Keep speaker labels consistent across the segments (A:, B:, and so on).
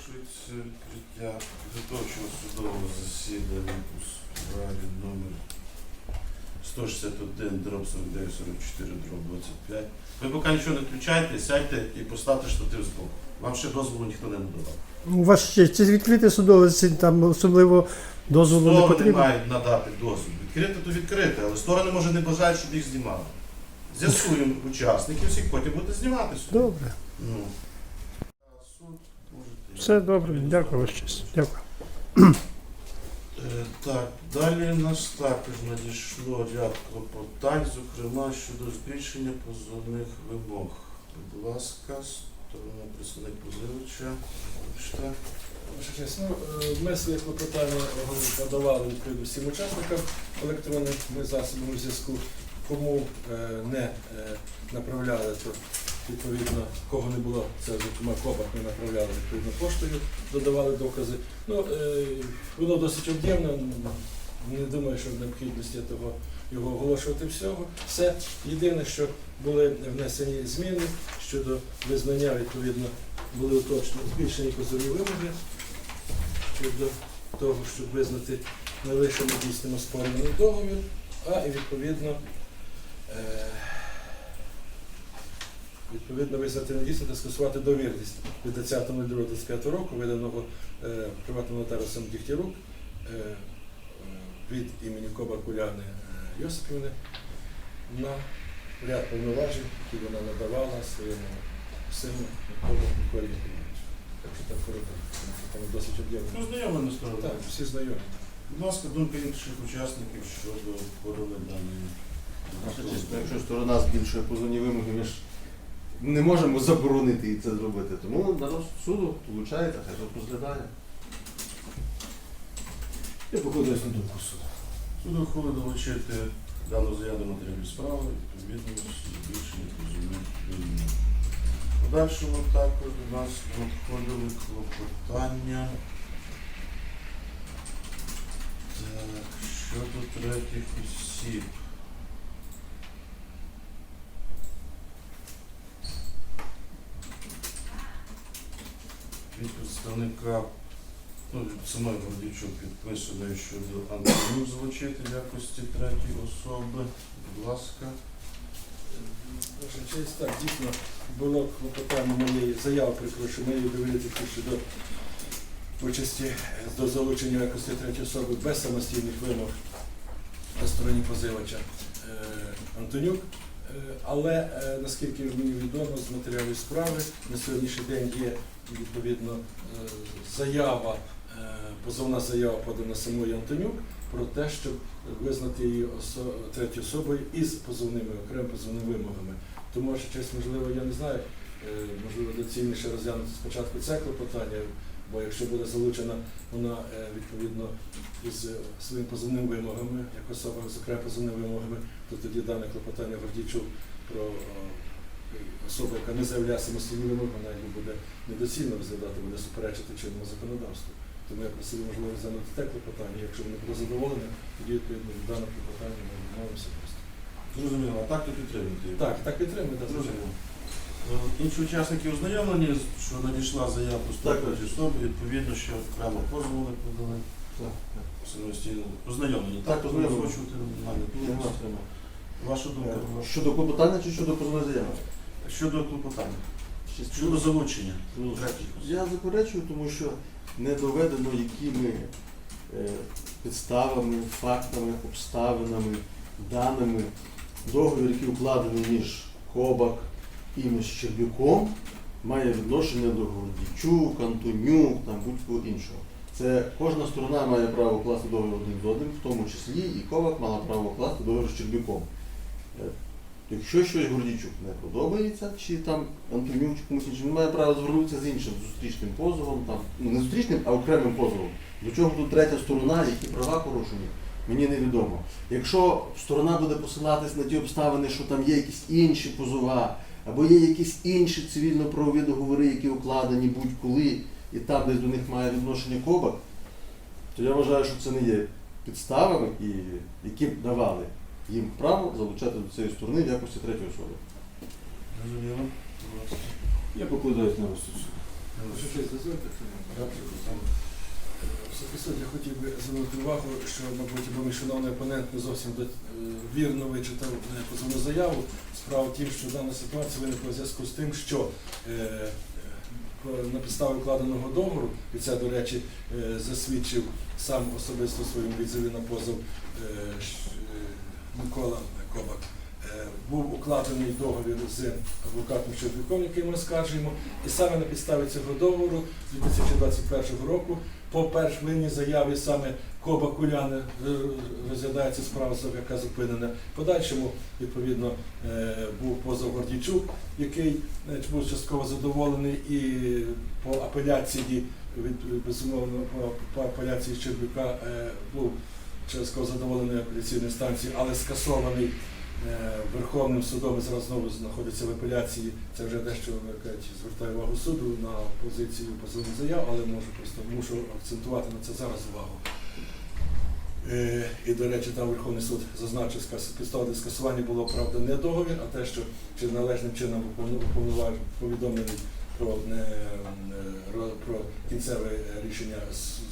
A: Оголошується відкриття підготовчого судового засідання у справі номер 161 дроб 49 44 дроб 25. Ви поки нічого не включайте, сядьте і поставте штатив збоку. Вам ще дозволу ніхто не надавав.
B: У вас ще це відкрите судове засідання, там особливо дозволу не
A: Сторони
B: потрібно.
A: мають надати дозвіл. Відкрите то відкрите, але сторони може не бажають, щоб їх знімали. З'ясуємо учасників всіх, потім будете знімати собі.
B: Добре,
A: Ну.
B: Все добре, дякую ваш честь. Дякую.
A: Е, Так, далі нас також надійшло ряд клопотань, зокрема щодо збільшення позовних вимог. Будь ласка, сторона представник позивача. Вибачте.
C: Ваша честь, ну, е, ми своє клопотання подавали відповідно всім учасникам електронним засобами зв'язку. Кому е, не е, направляли, то відповідно кого не було, це зокрема копах ми направляли відповідно поштою, додавали докази. Ну, е, воно досить об'ємно, не думаю, що в необхідності того його оголошувати всього. Все єдине, що були внесені зміни щодо визнання, відповідно, були уточнені збільшені позові вимоги щодо того, щоб визнати не лише недійсним оспорений договір, а і відповідно, е, відповідно визнати недійсним та скасувати довірність від 20.02.25 року, виданого е, приватним нотаріусом Дігтярук е, від імені Коба Куляни е, Йосипівни на ряд повноважень, які вона надавала своєму сину Миколі Миколі Євгеновичу. Так що так коротко, тому що там досить об'ємно.
A: Ну, знайомі сторони.
C: Так, всі знайомі.
A: Будь ласка, думка інших учасників щодо охорони даної.
D: Якщо сторона збільшує позовні вимоги, ми ж не можемо заборонити їй це зробити. Тому на суду вилучається, хай суд розглядає. Я покладаюсь на думку суду.
A: Суд ухвалив долучити дану заяву до матеріалів справи, відповідно збільшення. В Подальшому також до нас надходили клопотання. Так, щодо третіх осіб. Від представника ну, від самої Гордійчук підписано щодо Антонів залучити в якості третьої особи. Будь ласка.
C: Ваша честь, так, дійсно було клопотання моєї заяви, прикручу моєї довірительки щодо участі до залучення в якості третьої особи без самостійних вимог на стороні позивача е, Антонюк. Е, Але е, наскільки мені відомо з матеріалів справи, на сьогоднішній день є відповідно е, заява, позовна заява подана самою Антонюк про те, щоб визнати її осо- третьою особою із позовними окремими позовними вимогами. Тому, що честь, можливо, я не знаю, можливо, доцільніше розглянути спочатку це клопотання, бо якщо буде залучена вона е, відповідно із е, своїми позовними вимогами, як особа з окремими позовними вимогами, то тоді дане клопотання Гордійчук про е, особу, яка не заявляє самостійні вимоги, вона якби буде недоцільно розглядати, буде суперечити чинному законодавству. Тому я просив можливо розглянути те клопотання. Якщо вони буде задоволені, тоді відповідно від даного клопотання ми відмовимося просто.
A: Зрозуміло, а так то підтримуєте?
C: Так, так підтримуйте.
A: Зрозуміло. Е, Інші учасники ознайомлені, що надійшла заява про особи, відповідно, що окремо позову не подали самостійно. Ознайомлені.
D: Так, ознайомлені.
A: Немає необхідності. Ваша думка
D: Е, Щодо клопотання чи щодо позовної заяви?
A: щодо клопотання, щодо залучення.
D: Ну. Я заперечую, тому що не доведено, якими е, підставами, фактами, обставинами, даними договір, який укладений між Кобак і між Щербюком, має відношення до Гордійчук, Антонюк, там будь-кого іншого. Це кожна сторона має право укласти договір один з одним, в тому числі і Ковак мала право укласти договір з Щербюком. Е, Якщо щось Гордійчук не подобається, чи там Антонюк, чи комусь іншому, він має право звернутися з іншим зустрічним позовом, там, ну не зустрічним, а окремим позовом. До чого тут третя сторона, які права порушені, мені невідомо. Якщо сторона буде посилатись на ті обставини, що там є якісь інші позова, або є якісь інші цивільно-правові договори, які укладені будь-коли, і там десь до них має відношення кобак, то я вважаю, що це не є підставами, і, які б давали їм право залучати до цієї сторони в якості третьої особи.
A: Ласка.
E: Я покладаюсь на розсуд
C: Я хотів би звернути увагу, що, мабуть, мій шановний опонент не зовсім е, вірно вичитав е, позовну заяву. Справа в тім, що дана ситуація виникла в зв'язку з тим, що е, на підставі укладеного договору, і це, до речі, засвідчив сам особисто в своєму відзиві на позов Микола Кобак. Е, Був укладений договір з адвокатом Щербяком, який ми оскаржуємо, і саме на підставі цього договору з 2021 року по першій заяві саме Коба Куляни е, розглядається справа, яка зупинена. Подальшому, відповідно, е, був позов Гордійчук, який був частково задоволений і по апеляції безумовно по, апеляції Щербюка був частково задоволений апеляційної станції, але скасований Верховним судом зараз знову знаходиться в апеляції. Це вже дещо кажуть, звертає увагу суду на позицію позовних заяв, але можу просто мушу акцентувати на це зараз увагу. Е, І, до речі, там Верховний суд зазначив, що підстава для скасування було правда не договір, а те, що чи належним чином повідомлений про, не, про кінцеве е, рішення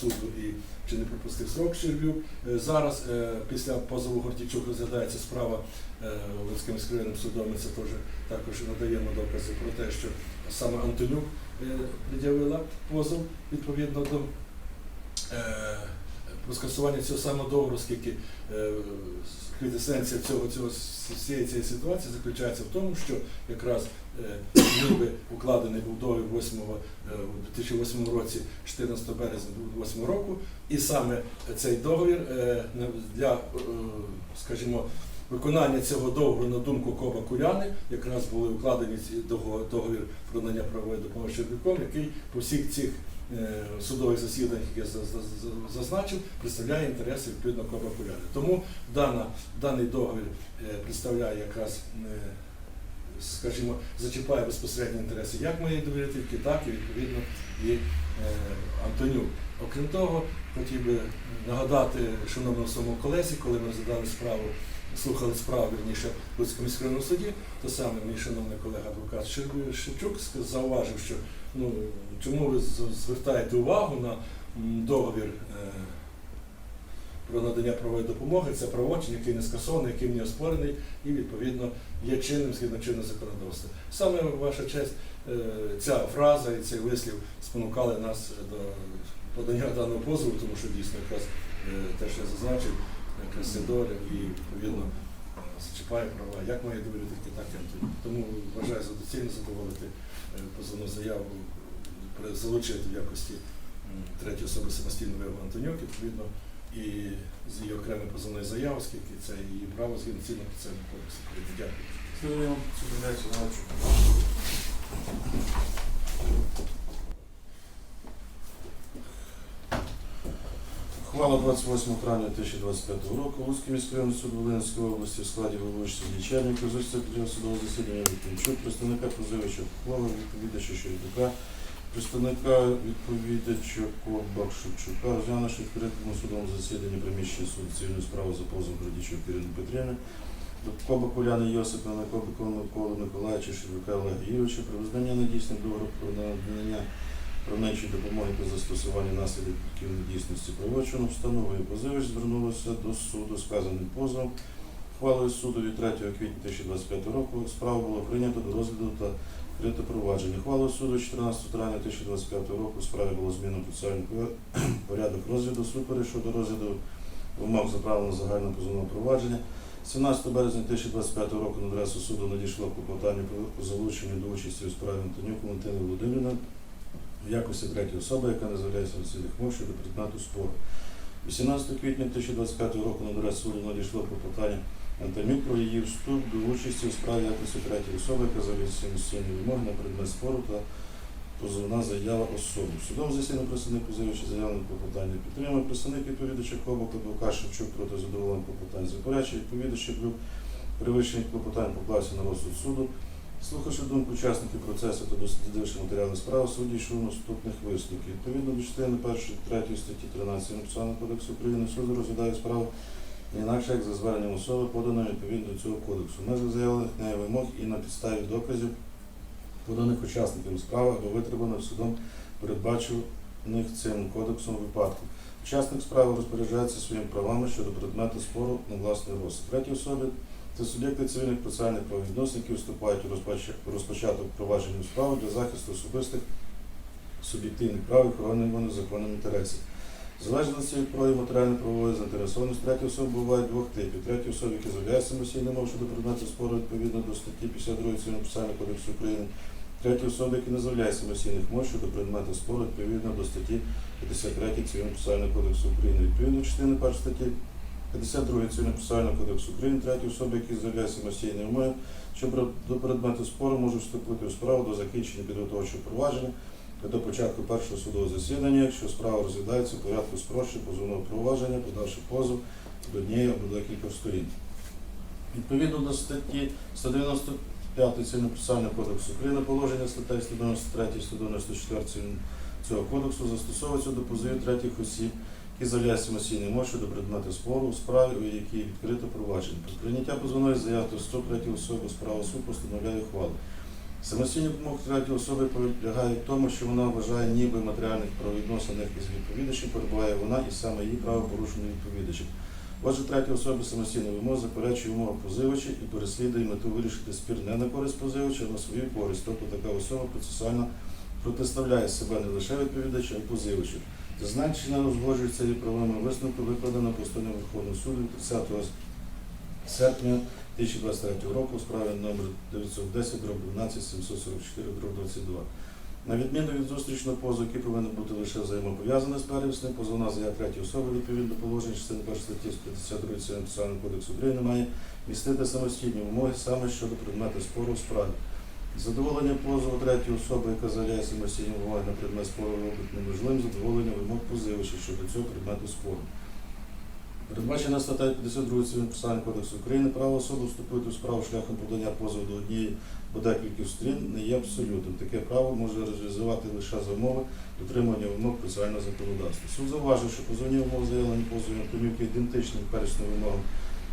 C: суду і чи не пропустив срок Щербюк. Е, Зараз, е, після позову Гортійчук, розглядається справа Луцьким міськрайонним судом. Це теж також надаємо докази про те, що саме Антонюк пред'явила позов відповідно до про скасування цього самого договору, оскільки е, квітесенція цього, цього всієї цієї ситуації заключається в тому, що якраз е, ніби укладений був договір 8, е, у 2008 році, 14 березня 2008 року, і саме цей договір для, скажімо, виконання цього договору на думку Коба Куляни якраз були укладені договір про надання правової допомоги Щербяком, який по всіх цих е, судових засіданнях, які я за- за- за- зазначив, представляє інтереси відповідно Коба Куляни. Тому дана, даний договір е, представляє якраз, е, скажімо, зачіпає безпосередні інтереси як моєї довірительки, так і відповідно і е, Антонюк. Окрім того, хотів би нагадати шановному своєму колезі, коли ми розглядали справу, слухали справу вірніше в Луцькому міськрайонному суді, то саме мій шановний колега адвокат Шевчук зауважив, що ну чому ви звертаєте увагу на договір е, про надання правової допомоги, це правочин, який не скасований, який не оспорений і відповідно є чинним згідно чинного законодавства. Саме ваша честь, е, ця фраза і цей вислів спонукали нас до подання даного позову, тому що дійсно якраз е, те, що я зазначив, це і відповідно е, зачіпає права як моєї довірительки, так і. Тому вважаю за доцільно задоволити е, позовну заяву, залучити в якості третьої особи самостійно вияву Антонюк, відповідно, і з її окремої позовної заяви, оскільки це її право згідно цінного процесуального кодексу України. Дякую.
A: Ухвала 28 травня 2025 року Луцький міський районний суд Волинської області в складі головуючого Дічерника з судового засідання Вікторчук, представника позивача ухвали відповідача Щербака, представника відповідача Бакшучука, розглянувши в відкритому судовому засіданні приміщення суду цивільної справи за позовом Градічук Ірини Петрівни, до Коба Поляни Йосипа, на Коба Миколи Миколаївича, Щербака Олега Юрійовича про визнання недійсним договору про надання правничої допомоги та застосування наслідків недійсності правочину встановою позивач звернулося до суду з вказаним позовом. Хвалою суду від 3 квітня 2025 року справу було прийнято до розгляду та відкрите провадження. Хвалою суду 14 травня 2025 року справі було змінено процесуальний порядок розгляду. Суд перейшов до розгляду вимог за правилом загального позовного провадження. 17 березня 2025 року на адресу суду надійшло клопотання про залучення до участі у справі Антонюк Валентини Володимирівни в якості третьої особи, яка не з'являється носільних мов щодо предмету спору. 18 квітня 2025 року на адресу суду надійшло клопотання Антонюк про її вступ до участі у справі якості третьої особи, яка з'являється носільні вимоги на предмет спору та позовна заява особи. Судом засідання представник позивача заявлене клопотання підтримує. Представник відповідача Кобок, адвокат Шевчук проти задоволення клопотань заперечує. Відповідач Люк перевищення клопотань поклався на розсуд суду. Слухавши думку учасників процесу та дослідивши матеріали справи, суд дійшов наступних висновків. Відповідно до частини 1 3 статті 13 Написаного кодексу України суд розглядає справу інакше як за зверненням особи, поданої відповідно до цього кодексу. В межах заявлених нею вимог і на підставі доказів поданих учасниками справи або витребуваних судом передбачених цим кодексом випадку. Учасник справи розпоряджається своїми правами щодо предмету спору на власний розсуд. Треті особи це суб'єкти цивільних процесуальних правовідносин, які вступають у розпочаток провадження справи для захисту особистих суб'єктивних прав і охорони вони законним інтересів. В залежності від прояву матеріально-правової заінтересованості треті особи бувають двох типів. Треті особи, які з'являються самостійно мов щодо предмету спору відповідно до статті 52 Цивільного процесуального кодексу України. Треті особи, які не з'являються самостійних мов щодо предмету спору відповідно до статті 53 Цивільного процесуального кодексу України. Відповідно частини 1 статті 52 Цивільного процесуального кодексу України, треті особи, які з'являються самостійною мовою, що до предмету спору можуть вступити у справу до закінчення підготовчого провадження та до початку першого судового засідання, якщо справа розглядається в порядку спрощення позовного провадження, подавши позов до однієї або декількох сторін. Відповідно до статті 195 Цивільного процесуального кодексу України, положення статей 193 194 цього кодексу застосовується до позовів третіх осіб, які заявляють самостійний мов щодо предмету спору у справі, у якій відкрито провадження. Про прийняття позовної заяви до 103 особи справа суд постановляє ухвалу. Самостійні вимог третьої особи полягає в тому, що вона вважає, ніби матеріальних правовідносинах із відповідачем перебуває вона і саме її право порушено відповідачем. Отже, третя особа самостійно вимог заперечує вимогу позивача і переслідує мету вирішити спір не на користь позивача, а на свою користь. Тобто така особа процесуально протиставляє себе не лише відповідачу, а й позивачу. Зазначення узгоджується і правовими висновку, викладено постановою Верховного суду 30 серпня 2023 року у справі номер 910 дроб 12 744 дроб 22. На відміну від зустрічного позову, який повинен бути лише взаємопов'язаний з первісним, позовна заява третьої особи відповідно до положень частини 1 статті 52 Цивільного кодексу України має містити самостійні вимоги саме щодо предмету спору у справі. Задоволення позову третьої особи, яка заявляє самостійні вимоги на предмет спору, робить неможливим задоволення вимог позивача щодо цього предмету спору. Передбачена статтею 52 Цивільного кодексу України право особи вступити у справу шляхом подання позову до однієї або декількох сторін не є абсолютним. Таке право може реалізувати лише за умови дотримання вимог процесуального законодавства. Суд зауважив, що позовні умови заявлені позовом Антонюк є ідентичним перечним вимогам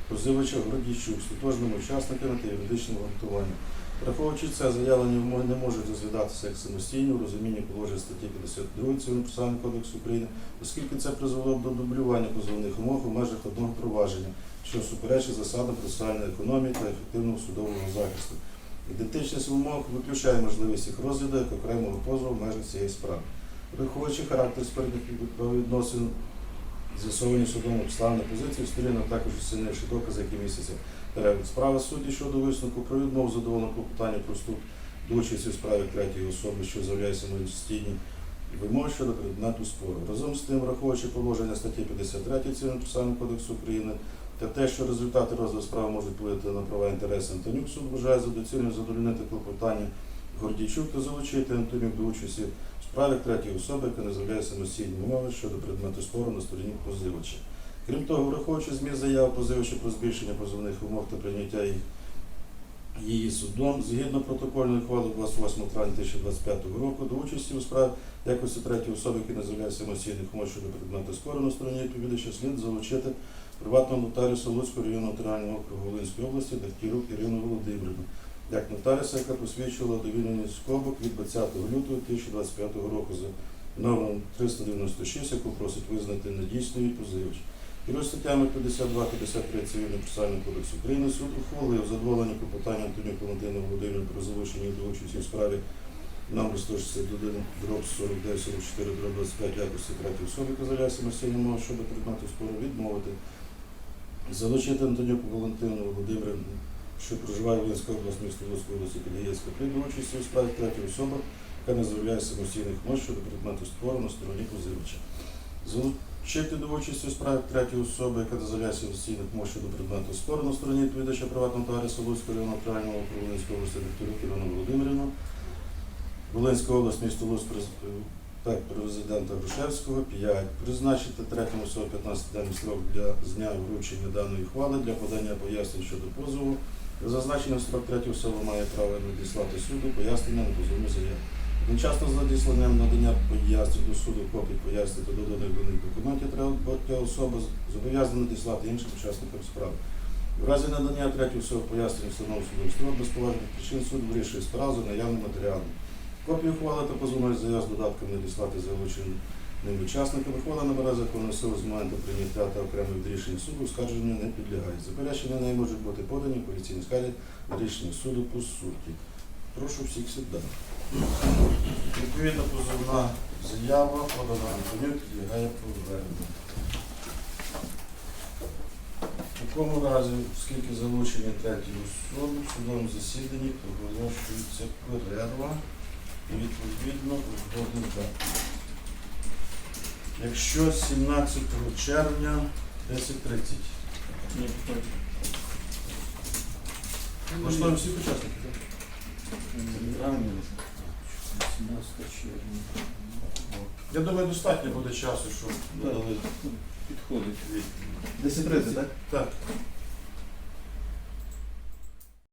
A: позивача Гордійчук з тотожними учасниками та юридичним вартуванням. Враховуючи це, заявлені вимоги не можуть розглядатися як самостійні у розумінні положень статті 52 Цивільного процесуального кодексу України, оскільки це призвело до дублювання позовних умов у межах одного провадження, що суперечить засадам процесуальної економії та ефективного судового захисту. Ідентичність вимог виключає можливість їх розгляду як окремого позову в межах цієї справи. Враховуючи характер спиртних правовідносин, з'ясовані судом обставини позиції сторін, також оцінивши докази, які містяться перегляд справи судді щодо висновку про відмову задоволеного клопотання про вступ до участі у справі третьої особи, що з'являє самостійні вимоги щодо предмету спору. Разом з тим, враховуючи положення статті 53 Цивільного процесуального кодексу України та те, що результати розгляду справи можуть впливати на права інтереси Антонюк, суд вважає за доцільним задовольнити клопотання Гордійчук та залучити Антонюк до участі в справі третьої особи, яка не з'являє самостійні вимоги щодо предмету спору на стороні позивача. Крім того, враховуючи зміст заяв позивача про збільшення позовних вимог та прийняття їх її судом, згідно протокольної ухвали 28 травня 2025 року, до участі у справі якості третьої особи, які не з'являє самостійних умов щодо предмету спору на стороні відповідача, слід залучити приватного нотаріуса Луцького районного нотаріального округу Волинської області Дахтірук Ірину Володимирівну, як нотаріуса, яка посвідчила довільненість скобок від 20 лютого 2025 року за номером 396, яку просить визнати недійсною позивач. Керує статтями 52-53 Цивільного процесуального кодексу України суд ухвалив задоволення клопотання Антонюк Валентина Володимирівни про залучення до участі у справі номер 161 дроб 49 44 дроб 25 якості третьої особи, самостійну мову щодо предмету спору відмовити. Залучити Антонюк Валентину Володимирівну, що проживає в Волинській області, Волинської області, Кадієцька, при до участі у справі третьої особи, яка не заявляє самостійних мов щодо предмету спору на стороні позивача. Залучити до участі у справі третьої особи, яка дозволяє самостійних мов щодо предмету спору на стороні відповідача приватного товариства Луцького нотаріального округу Волинської області Докторюк Ірину Володимирівну, Волинська область, місто Луцьк, президента Грушевського, 5. Призначити третьому особі 15-денний строк для з дня вручення даної хвали для подання пояснень щодо позову. Зазначено строк третьої особи має право надіслати суду пояснення на позовну заяву. Одночасно з надісланням надання пояснень до суду копій пояснень та доданих до них документів треба особа зобов'язана надіслати іншим учасникам справи. В разі надання третього всього пояснення встановив судом строк без поважних причин суд вирішує справу за наявним матеріалом. Копію ухвали та позовної заяв з додатками надіслати залученим учасникам. Ухвала набере законної сили з моменту прийняття та окремих рішень суду оскарження не підлягає. Заперечення неї можуть бути подані в поліційній скарі на рішення суду по суті. Прошу всіх сідати. Відповідно, позовна заява подана Антонюк підлягає поверненню. В такому разі, оскільки залучені третьої особи, в судовому засіданні проголошується перерва і відповідно узгодна дата. Якщо 17 червня 10.30. Влаштовуємо всіх учасників, так? Я думаю, достатньо буде часу, щоб ну,
D: Підходить.
A: відповідь.
D: 10.30, так?
A: Так.